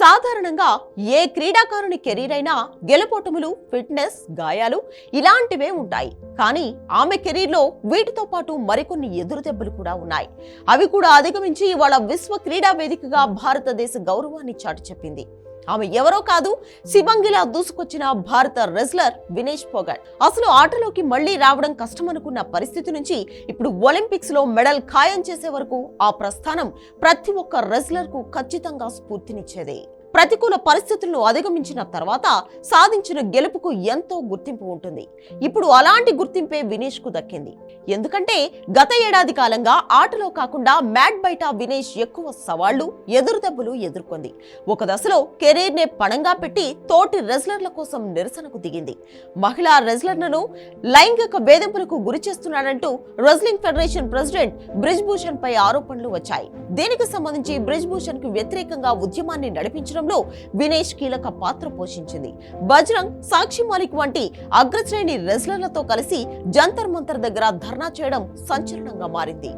సాధారణంగా ఏ క్రీడాకారుని కెరీర్ అయినా గెలుపోటములు ఫిట్నెస్ గాయాలు ఇలాంటివే ఉంటాయి. కానీ ఆమె కెరీర్లో వీటితో పాటు మరికొన్ని ఎదురు దెబ్బలు కూడా ఉన్నాయి. అవి కూడా అధిగమించి ఇవాళ విశ్వ క్రీడా వేదికగా భారతదేశ గౌరవాన్ని చాటి చెప్పింది ఆమె ఎవరో కాదు సిబంగిలా దూసుకొచ్చిన భారత రెజ్లర్ వినేష్ పోగట్. అసలు ఆటలోకి మళ్ళీ రావడం కష్టమనుకున్న పరిస్థితి నుంచి ఇప్పుడు ఒలింపిక్స్లో మెడల్ ఖాయం చేసే వరకు ఆ ప్రస్థానం ప్రతి ఒక్క రెజ్లర్కు ఖచ్చితంగా స్ఫూర్తినిచ్చేదే. ప్రతికూల పరిస్థితులను అధిగమించిన తర్వాత సాధించిన గెలుపుకు ఎంతో గుర్తింపు ఉంటుంది. ఇప్పుడు అలాంటి గుర్తింపే వినేష్కు దక్కింది. ఎందుకంటే గత ఏడాది కాలంగా ఆటలో కాకుండా మ్యాట్ బయట వినేష్ ఎక్కువ సవాళ్ళు ఎదురుదెబ్బలు ఎదుర్కొంది. ఒక దశలో కెరీర్ నే పణంగా పెట్టి తోటి రెజ్లర్ల కోసం నిరసనకు దిగింది. మహిళా రెజ్లర్లను లైంగిక వేధింపులకు గురి చేస్తున్నాడంటూ wrestling federation president Brij Bhushan పై ఆరోపణలు వచ్చాయి. దీనికి సంబంధించి బ్రిజ్ భూషణ్కు వ్యతిరేకంగా ఉద్యమాన్ని చిత్రంలో వినేష్ కీలక పాత్ర పోషించింది. బజరంగ్ సాక్షి మాలిక్ వంటి అగ్రశ్రేణి రెజ్లర్లతో కలిసి జంతర్ మంతర్ దగ్గర ధర్నా చేయడం సంచలనంగా మారింది.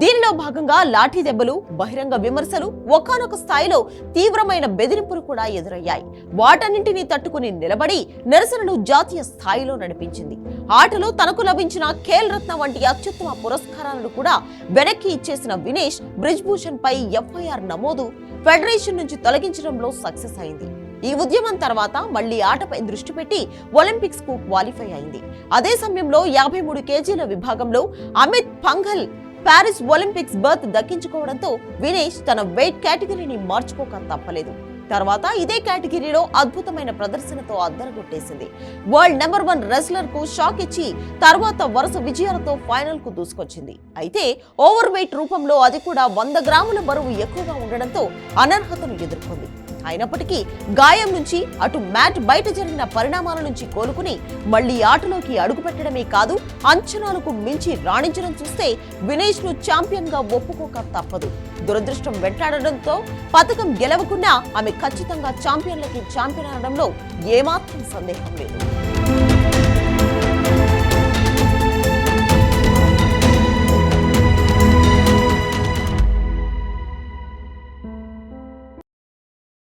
దీనిలో భాగంగా లాఠీ దెబ్బలు బహిరంగ విమర్శలు ఒకానొక స్థాయిలో తీవ్రమైన బెదిరింపులు కూడా ఎదురయ్యాయి. వాటన్నింటినీ తట్టుకుని నిలబడి నిరసనను జాతీయ స్థాయిలో నడిపించింది. ఆటలో తనకు లభించిన ఖేల్ రత్న వంటి అత్యుత్తమ పురస్కారాలను కూడా వెనక్కి ఇచ్చేసిన వినేష్ బ్రిజ్భూషణ్ పై ఎఫ్ఐఆర్ నమోదు ఫెడరేషన్ నుంచి తొలగించడంలో సక్సెస్ అయింది. ఈ ఉద్యమం తర్వాత మళ్ళీ ఆటపై దృష్టి పెట్టి ఒలింపిక్స్కు క్వాలిఫై అయింది. అదే సమయంలో యాభై మూడు కేజీల విభాగంలో Amit Panghal Paris Olympics berth దక్కించుకోవడంతో Vinesh తన వెయిట్ కేటగిరీని మార్చుకోక తప్పలేదు. తర్వాత ఇదే కేటగిరీలో అద్భుతమైన ప్రదర్శనతో అద్దరగొట్టేసింది. వరల్డ్ నెంబర్ వన్ రెస్లర్కు షాక్ ఇచ్చి తర్వాత వరుస విజయాలతో ఫైనల్కు దూసుకొచ్చింది. అయితే ఓవర్ వెయిట్ రూపంలో అది కూడా వంద గ్రాముల బరువు ఎక్కువగా ఉండడంతో అనర్హతను ఎదుర్కొంది. అయినప్పటికీ గాయం నుంచి అటు మ్యాట్ బయట జరిగిన పరిణామాల నుంచి కోలుకుని మళ్ళీ ఆటలోకి అడుగుపెట్టడమే కాదు అంచనాలకు మించి రాణించడం చూస్తే వినేష్ను ఛాంపియన్గా ఒప్పుకోక తప్పదు. దురదృష్టం వెంటాడడంతో పథకం గెలవకున్నా ఆమె ఖచ్చితంగా ఛాంపియన్లకి ఛాంపియన్ అనడంలో ఏమాత్రం సందేహం లేదు.